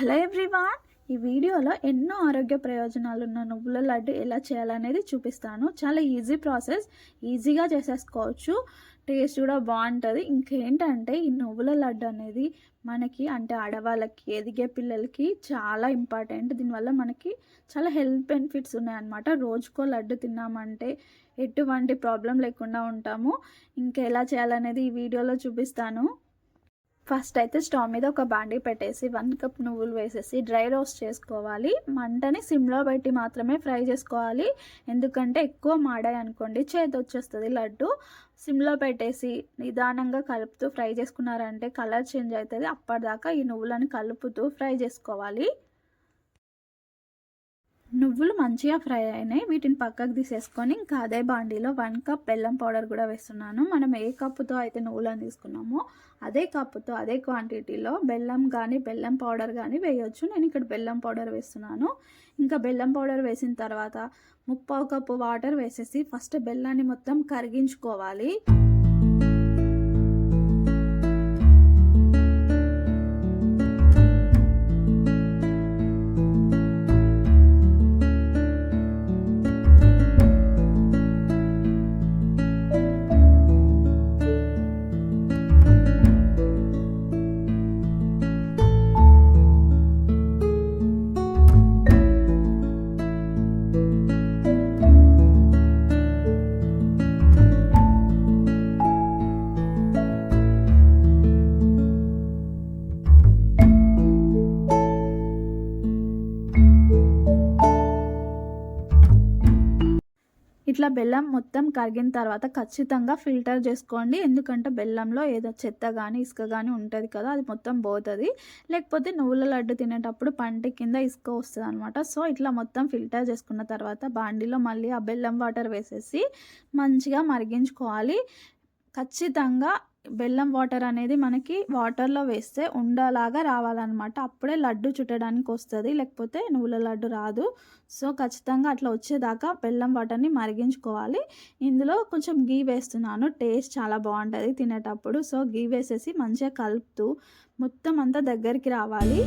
Hello everyone ఈ వీడియోలో ఎన్నో ఆరోగ్య ప్రయోజనాలు ఉన్న నువ్వుల లడ్డు ఎలా చేయాలనేది చూపిస్తాను. చాలా ఈజీ ప్రాసెస్ ఈజీగా చేసేసుకోవచ్చు. టేస్ట్ కూడా బాగుంటుంది. ఇంకేంటంటే ఈ నువ్వుల లడ్డు అనేది మనకి అంటే ఆడవాళ్ళకి ఎదిగే పిల్లలకి చాలా ఇంపార్టెంట్. దీనివల్ల మనకి చాలా హెల్త్ బెనిఫిట్స్ ఉన్నాయన్నమాట. రోజుకో లడ్డు తిన్నామంటే ఎటువంటి ప్రాబ్లం లేకుండా ఉంటాము. ఇంకా ఎలా చేయాలనేది ఈ వీడియోలో చూపిస్తాను. ఫస్ట్ అయితే స్టవ్ మీద ఒక బాండీ పెట్టేసి వన్ కప్ నువ్వులు వేసేసి డ్రై రోస్ట్ చేసుకోవాలి. మంటని సిమ్లో పెట్టి మాత్రమే ఫ్రై చేసుకోవాలి. ఎందుకంటే ఎక్కువ మాడాయి అనుకోండి చేతి వచ్చేస్తుంది లడ్డు. సిమ్లో పెట్టేసి నిదానంగా కలుపుతూ ఫ్రై చేసుకున్నారంటే కలర్ చేంజ్ అవుతుంది అప్పటిదాకా ఈ నువ్వులను కలుపుతూ ఫ్రై చేసుకోవాలి. నువ్వులు మంచిగా ఫ్రై అయినాయి. వీటిని పక్కకు తీసేసుకొని ఇంకా అదే బాండీలో వన్ కప్ బెల్లం పౌడర్ కూడా వేస్తున్నాను. మనం ఏ కప్పుతో అయితే నువ్వులను తీసుకున్నామో అదే కప్పుతో అదే క్వాంటిటీలో బెల్లం కానీ బెల్లం పౌడర్ కానీ వేయొచ్చు. నేను ఇక్కడ బెల్లం పౌడర్ వేస్తున్నాను. ఇంకా బెల్లం పౌడర్ వేసిన తర్వాత ముప్పావు కప్పు వాటర్ వేసేసి ఫస్ట్ బెల్లాన్ని మొత్తం కరిగించుకోవాలి. ఇట్లా బెల్లం మొత్తం కరిగిన తర్వాత ఖచ్చితంగా ఫిల్టర్ చేసుకోండి. ఎందుకంటే బెల్లంలో ఏదో చెత్త కానీ ఇసుక కానీ ఉంటుంది కదా అది మొత్తం పోతుంది. లేకపోతే నువ్వుల లడ్డు తినేటప్పుడు పంట కింద ఇసుక వస్తుంది అనమాట సో ఇట్లా మొత్తం ఫిల్టర్ చేసుకున్న తర్వాత బాండీలో మళ్ళీ ఆ బెల్లం వాటర్ వేసేసి మంచిగా మరిగించుకోవాలి. ఖచ్చితంగా బెల్లం వాటర్ అనేది మనకి వాటర్లో వేస్తే ఉండలాగా రావాలన్నమాట. అప్పుడే లడ్డు చుట్టడానికి వస్తుంది లేకపోతే నువ్వుల లడ్డు రాదు. సో ఖచ్చితంగా అట్లా వచ్చేదాకా బెల్లం వాటర్ని మరిగించుకోవాలి. ఇందులో కొంచెం గీ వేస్తున్నాను టేస్ట్ చాలా బాగుంటుంది తినేటప్పుడు. సో గీ వేసేసి మంచిగా కలుపుతూ మొత్తం అంతా దగ్గరికి రావాలి.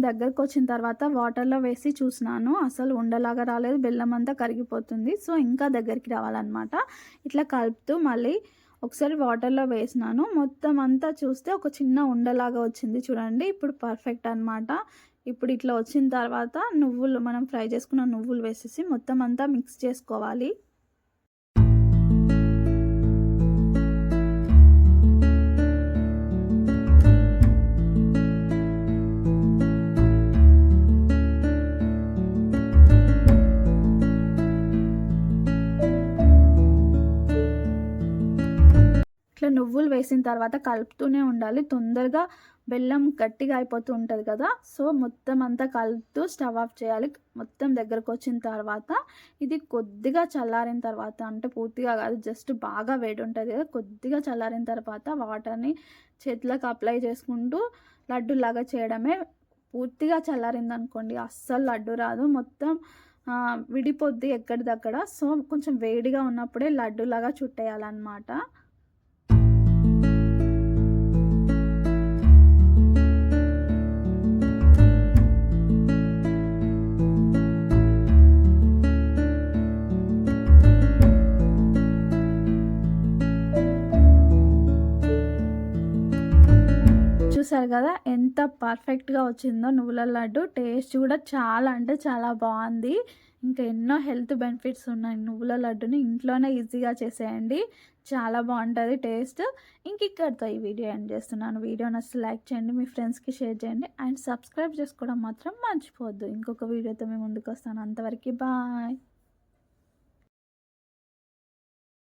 దగ్గరకు వచ్చిన తర్వాత వాటర్లో వేసి చూసినాను. అసలు ఉండలాగా రాలేదు. బెల్లం అంతా కరిగిపోతుంది. సో ఇంకా దగ్గరికి రావాలన్నమాట. ఇట్లా కలుపుతూ మళ్ళీ ఒకసారి వాటర్లో వేసినాను. మొత్తం అంతా చూస్తే ఒక చిన్న ఉండలాగా వచ్చింది చూడండి. ఇప్పుడు పర్ఫెక్ట్ అనమాట ఇప్పుడు ఇట్లా వచ్చిన తర్వాత నువ్వులు మనం ఫ్రై చేసుకున్న నువ్వులు వేసేసి మొత్తం అంతా మిక్స్ చేసుకోవాలి. నువ్వులు వేసిన తర్వాత కలుపుతూనే ఉండాలి. తొందరగా బెల్లం గట్టిగా అయిపోతూ ఉంటుంది కదా. సో మొత్తం అంతా కలుపుతూ స్టవ్ ఆఫ్ చేయాలి. మొత్తం దగ్గరకు వచ్చిన తర్వాత ఇది కొద్దిగా చల్లారిన తర్వాత అంటే పూర్తిగా కాదు జస్ట్ బాగా వేడి ఉంటుంది కదా. కొద్దిగా చల్లారిన తర్వాత వాటర్ని చేతులకు అప్లై చేసుకుంటూ లడ్డులాగా చేయడమే పూర్తిగా చల్లారింది అనుకోండి. అస్సలు లడ్డు రాదు. మొత్తం విడిపోద్ది ఎక్కడిదక్కడ. సో కొంచెం వేడిగా ఉన్నప్పుడే లడ్డులాగా చుట్టేయాలన్నమాట. చూసారు కదా ఎంత పర్ఫెక్ట్గా వచ్చిందో నువ్వుల లడ్డు. టేస్ట్ కూడా చాలా అంటే చాలా బాగుంది. ఇంకా ఎన్నో హెల్త్ బెనిఫిట్స్ ఉన్నాయి నువ్వుల లడ్డుని. ఇంట్లోనే ఈజీగా చేసేయండి. చాలా బాగుంటుంది టేస్ట్. ఇంక ఇక్కడితో ఈ వీడియో ఎండ్ చేస్తున్నాను. వీడియో నచ్చి లైక్ చేయండి మీ ఫ్రెండ్స్కి షేర్ చేయండి. అండ్ సబ్స్క్రైబ్ చేసుకోవడం మాత్రం మర్చిపోవద్దు. ఇంకొక వీడియోతో మేము ముందుకు వస్తాను. అంతవరకు బాయ్.